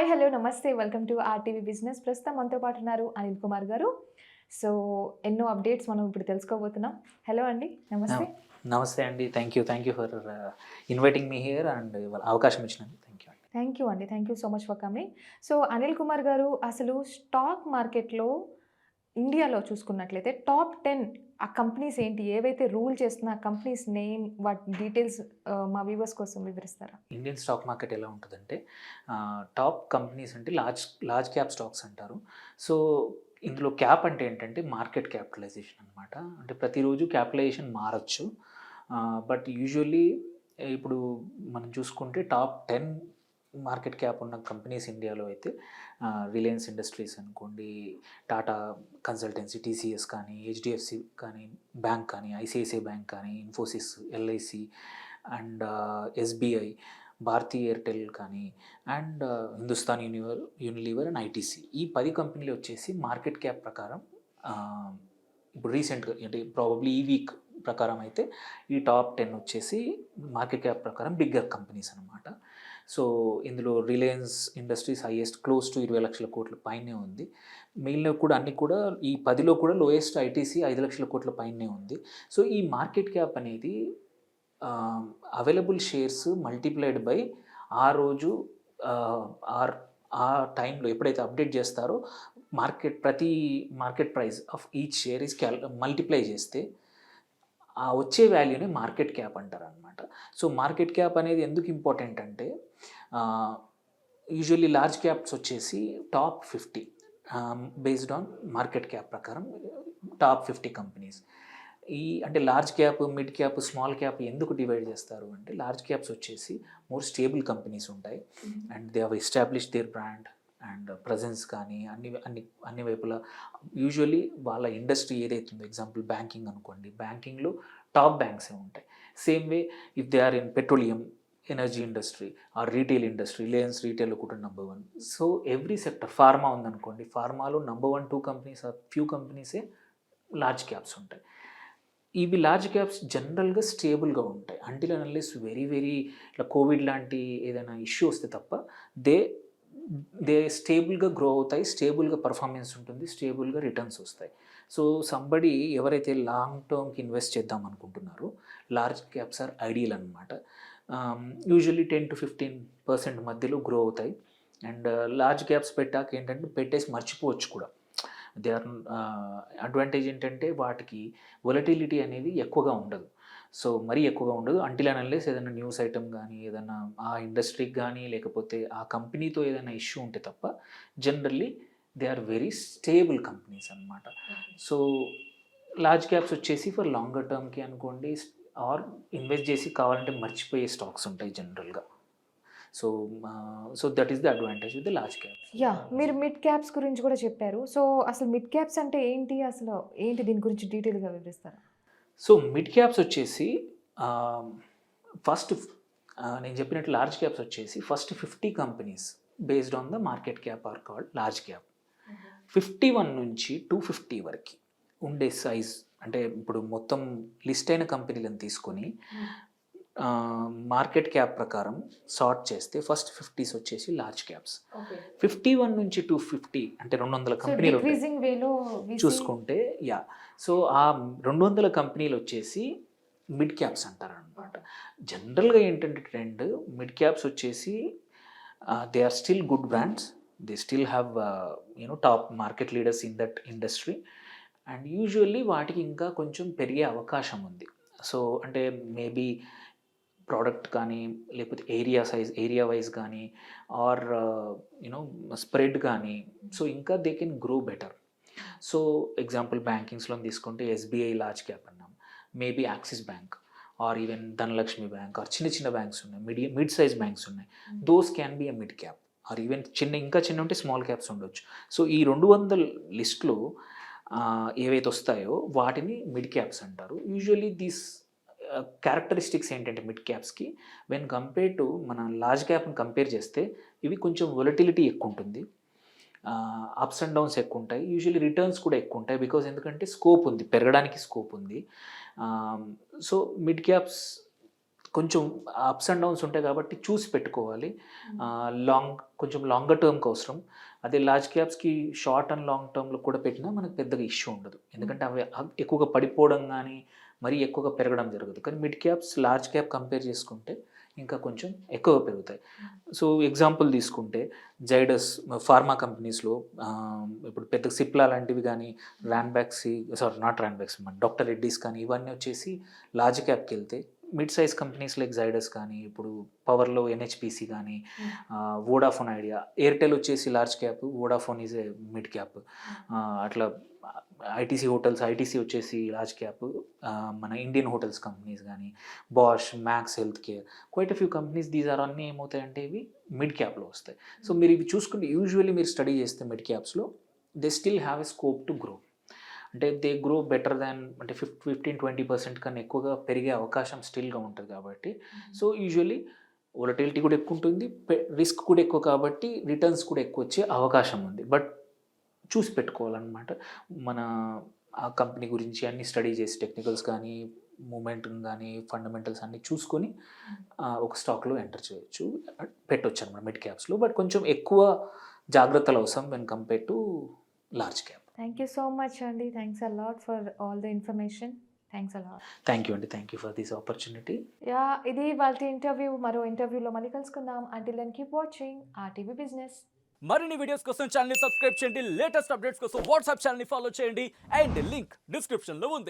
Hi hello నమస్తే. Welcome to RTV business ప్రస్తుతం మనతో పాటు ఉన్నారు అనిల్ కుమార్ గారు. సో ఎన్నో అప్డేట్స్ మనం ఇప్పుడు తెలుసుకోబోతున్నాం. హలో అండి నమస్తే. నమస్తే అండి. Thank you thank you for inviting me here and అవకాశం ఇచ్చినందుకు థ్యాంక్ యూ అండి. థ్యాంక్ యూ అండి. Thank you so much for coming so Anil Kumar garu అసలు స్టాక్ మార్కెట్లో ఇండియాలో చూసుకున్నట్లయితే టాప్ టెన్ ఆ కంపెనీస్ ఏంటి? ఏవైతే రూల్ చేస్తున్న కంపెనీస్ నేమ్ వాటి డీటెయిల్స్ మా వ్యూవర్స్ కోసం వివరిస్తారా? ఇండియన్ స్టాక్ మార్కెట్ ఎలా ఉంటుందంటే టాప్ కంపెనీస్ అంటే లార్జ్ లార్జ్ క్యాప్ స్టాక్స్ అంటారు. సో ఇందులో క్యాప్ అంటే ఏంటంటే మార్కెట్ క్యాపిటలైజేషన్ అనమాట అంటే ప్రతిరోజు క్యాపిటలైజేషన్ మారచ్చు. బట్ యూజువల్లీ ఇప్పుడు మనం చూసుకుంటే టాప్ టెన్ మార్కెట్ క్యాప్ ఉన్న కంపెనీస్ ఇండియాలో అయితే రిలయన్స్ ఇండస్ట్రీస్ అనుకోండి టాటా కన్సల్టెన్సీ టీసీఎస్ కానీ హెచ్డిఎఫ్సి కానీ బ్యాంక్ కానీ ఐసిఐసిఐ బ్యాంక్ కానీ Infosys LIC and SBI Bharti Airtel కానీ and Hindustan Univer Unilever and ITC. ఈ పది కంపెనీలు వచ్చేసి మార్కెట్ క్యాప్ ప్రకారం ఇప్పుడు రీసెంట్గా అంటే ప్రాబబ్లీ ఈ వీక్ ప్రకారం అయితే ఈ టాప్ టెన్ వచ్చేసి మార్కెట్ క్యాప్ ప్రకారం బిగ్గర్ కంపెనీస్ అనమాట సో ఇందులో Reliance Industries highest close to ఇరవై లక్షల కోట్ల పైనే ఉంది. మిగిలినవి కూడా అన్ని కూడా ఈ పదిలో కూడా లోయెస్ట్ ఐటీసీ ఐదు లక్షల కోట్ల పైనే ఉంది. సో ఈ మార్కెట్ క్యాప్ అనేది అవైలబుల్ షేర్స్ మల్టిప్లైడ్ బై ఆ రోజు ఆర్ ఆ టైంలో ఎప్పుడైతే అప్డేట్ చేస్తారో మార్కెట్ ప్రతి market price of each share is cal multiply చేస్తే ఆ వచ్చే వాల్యూని మార్కెట్ క్యాప్ అంటారు అనమాట సో మార్కెట్ క్యాప్ అనేది ఎందుకు ఇంపార్టెంట్ అంటే యూజువల్లీ లార్జ్ క్యాప్స్ వచ్చేసి top fifty based on market cap ప్రకారం టాప్ ఫిఫ్టీ కంపెనీస్ ఈ అంటే large cap mid cap small cap ఎందుకు డివైడ్ చేస్తారు అంటే లార్జ్ క్యాప్స్ వచ్చేసి మోర్ స్టేబుల్ కంపెనీస్ ఉంటాయి. And they have establish their brand and presence కానీ అన్ని అన్ని అన్ని వైపులా. యూజువల్లీ వాళ్ళ ఇండస్ట్రీ ఏదైతే ఉందో ఎగ్జాంపుల్ బ్యాంకింగ్ అనుకోండి బ్యాంకింగ్లో టాప్ బ్యాంక్సే ఉంటాయి. Same way if they are in petroleum energy industry or retail industry Reliance retail కూడా number one so every sector pharma ఉందనుకోండి ఫార్మాలో number one two companies or few కంపెనీసే large caps ఉంటాయి. ఇవి large caps జనరల్గా స్టేబుల్గా ఉంటాయి. Until unless very very ఇట్లా Covid లాంటి ఏదైనా ఇష్యూ వస్తే తప్ప దే దే స్టేబుల్గా గ్రో అవుతాయి స్టేబుల్గా పర్ఫార్మెన్స్ ఉంటుంది స్టేబుల్గా రిటర్న్స్ వస్తాయి. సో సంబడి ఎవరైతే లాంగ్ టర్మ్కి ఇన్వెస్ట్ చేద్దాం అనుకుంటున్నారో లార్జ్ క్యాప్స్ ఆర్ ఐడియల్ అనమాట usually ten to fifteen percent మధ్యలో గ్రో అవుతాయి. అండ్ లార్జ్ క్యాప్స్ పెట్టాక ఏంటంటే పెట్టేసి మర్చిపోవచ్చు కూడా. దే ఆర్ అడ్వాంటేజ్ ఏంటంటే వాటికి వొలటిలిటీ అనేది ఎక్కువగా ఉండదు. సో మరీ ఎక్కువగా ఉండదు. అంటిల్ అనలేస్ ఏదైనా న్యూస్ ఐటమ్ కానీ ఏదైనా ఆ ఇండస్ట్రీకి కానీ లేకపోతే ఆ కంపెనీతో ఏదైనా ఇష్యూ ఉంటే తప్ప generally they are very stable companies అనమాట సో లార్జ్ క్యాప్స్ వచ్చేసి ఫర్ లాంగర్ టర్మ్కి అనుకోండి ఆర్ ఇన్వెస్ట్ చేసి కావాలంటే మర్చిపోయే స్టాక్స్ ఉంటాయి జనరల్గా. So so that is the advantage with the large cap yeah మీరు మిడ్ క్యాప్స్ గురించి కూడా చెప్పారు. సో అసలు మిడ్ క్యాప్స్ అంటే ఏంటి? అసలు ఏంటి దీని గురించి డీటెయిల్గా వివరిస్తారా? సో మిడ్ క్యాప్స్ వచ్చేసి ఫస్ట్ నేను చెప్పినట్టు లార్జ్ క్యాప్స్ వచ్చేసి first fifty companies based on the market cap are called large cap fifty one నుంచి టూ ఫిఫ్టీ వరకు ఉండే సైజ్ అంటే ఇప్పుడు మొత్తం లిస్ట్ అయిన కంపెనీలను తీసుకొని మార్కెట్ క్యాప్ ప్రకారం సార్ట్ చేస్తే ఫస్ట్ ఫిఫ్టీస్ వచ్చేసి లార్జ్ క్యాప్స్. ఫిఫ్టీ వన్ నుంచి టూ ఫిఫ్టీ అంటే రెండు వందల కంపెనీలు చూసుకుంటే యా సో ఆ రెండు వందల కంపెనీలు వచ్చేసి మిడ్ క్యాప్స్ అంటారు అనమాట జనరల్గా ఏంటంటే ట్రెండ్ మిడ్ క్యాప్స్ వచ్చేసి they are still good brands they still have you know top market leaders in that industry and usually వాటికి ఇంకా కొంచెం పెరిగే అవకాశం ఉంది. సో అంటే మేబీ ప్రోడక్ట్ కానీ లేకపోతే ఏరియా సైజ్ ఏరియా వైజ్ కానీ ఆర్ యూనో స్ప్రెడ్ కానీ సో ఇంకా they can grow better so example బ్యాంకింగ్స్లో తీసుకుంటే ఎస్బీఐ లార్జ్ క్యాప్ అన్నాం. Maybe Axis bank or even Dhanalakshmi bank or చిన్న చిన్న బ్యాంక్స్ ఉన్నాయి. మీడియం మిడ్ సైజ్ బ్యాంక్స్ ఉన్నాయి those can be a mid cap or even చిన్న ఇంకా చిన్న ఉంటే స్మాల్ క్యాప్స్ ఉండొచ్చు. సో ఈ రెండు వందల లిస్ట్లో ఏవైతే వస్తాయో వాటిని మిడ్ క్యాప్స్ అంటారు. యూజువలీ దీస్ క్యారెక్టరిస్టిక్స్ ఏంటంటే మిడ్ క్యాప్స్కి వెన్ కంపేర్ టు మన లార్జ్ క్యాప్ని కంపేర్ చేస్తే ఇవి కొంచెం వొలటిలిటీ ఎక్కువ ఉంటుంది అప్స్ అండ్ డౌన్స్ ఎక్కువ ఉంటాయి యూజువల్లీ రిటర్న్స్ కూడా ఎక్కువ ఉంటాయి బికాజ్ ఎందుకంటే స్కోప్ ఉంది పెరగడానికి స్కోప్ ఉంది. సో మిడ్ క్యాప్స్ కొంచెం అప్స్ అండ్ డౌన్స్ ఉంటాయి కాబట్టి చూసి పెట్టుకోవాలి. లాంగ్ కొంచెం లాంగర్ టర్మ్కి అవసరం. అదే లార్జ్ క్యాప్స్కి షార్ట్ అండ్ లాంగ్ టర్మ్లో కూడా పెట్టినా మనకు పెద్దగా ఇష్యూ ఉండదు. ఎందుకంటే అవి అవ్- ఎక్కువగా పడిపోవడం కానీ మరీ ఎక్కువగా పెరగడం జరగదు. కానీ mid caps large cap compare చేసుకుంటే ఇంకా కొంచెం ఎక్కువ పెరుగుతాయి. సో ఎగ్జాంపుల్ తీసుకుంటే జైడస్ ఫార్మా కంపెనీస్లో ఇప్పుడు పెద్ద సిప్లా లాంటివి కానీ Ranbaxy sorry not Ranbaxy doctor Reddy's కానీ ఇవన్నీ వచ్చేసి లార్జ్ క్యాప్కి వెళ్తే mid size companies like Zydus కానీ ఇప్పుడు పవర్లో ఎన్హెచ్పిసి కానీ వోడాఫోన్ ఐడియా ఎయిర్టెల్ వచ్చేసి large cap Vodafone is a mid cap అట్లా ఐటీసీ హోటల్స్ ఐటీసీ వచ్చేసి లార్జ్ క్యాప్ మన ఇండియన్ హోటల్స్ కంపెనీస్ కానీ Bosch Max healthcare quite few companies these are అన్నీ ఏమవుతాయంటే ఇవి మిడ్ క్యాప్లో వస్తాయి. సో మీరు ఇవి చూసుకుంటే యూజువల్లీ మీరు స్టడీ చేస్తే mid క్యాప్స్లో they still have a scope to grow అంటే దే గ్రో బెటర్ దాన్ అంటే ఫిఫ్ ఫిఫ్టీన్ ట్వంటీ పర్సెంట్ కన్నా ఎక్కువగా పెరిగే అవకాశం స్టిల్గా ఉంటుంది కాబట్టి. సో యూజువల్లీ వొలటిలిటీ కూడా ఎక్కువ ఉంటుంది రిస్క్ కూడా ఎక్కువ కాబట్టి రిటర్న్స్ కూడా ఎక్కువ వచ్చే అవకాశం ఉంది. బట్ చూసి పెట్టుకోవాలన్నమాట. మన ఆ కంపెనీ గురించి అన్ని స్టడీ చేసి టెక్నికల్స్ కానీ మూమెంట్ కానీ ఫండమెంటల్స్ అన్ని చూసుకొని ఒక స్టాక్లో ఎంటర్ చేయొచ్చు. పెట్టొచ్చు అనమాట మిడ్ క్యాప్స్లో బట్ కొంచెం ఎక్కువ జాగ్రత్తలు అవసరం when compare to large cap thank you so much అండి thanks a lot for all the information thanks a lot thank you అండి thank you for this opportunity yeah ఇది వాళ్ళ ఇంటర్వ్యూ మరో ఇంటర్వ్యూలో మళ్ళీ కలుసుకుందాం. అంటిల్ దెన్ కీప్ వాచింగ్ ఆ TV business మరిన్ని వీడియోస్ కోసం ఛానల్ని సబ్స్క్రైబ్ చేయండి. లేటెస్ట్ అప్డేట్స్ కోసం వాట్సాప్ ఛానల్ని ఫాలో చేయండి. అండ్ లింక్ డిస్క్రిప్షన్లో ఉంది.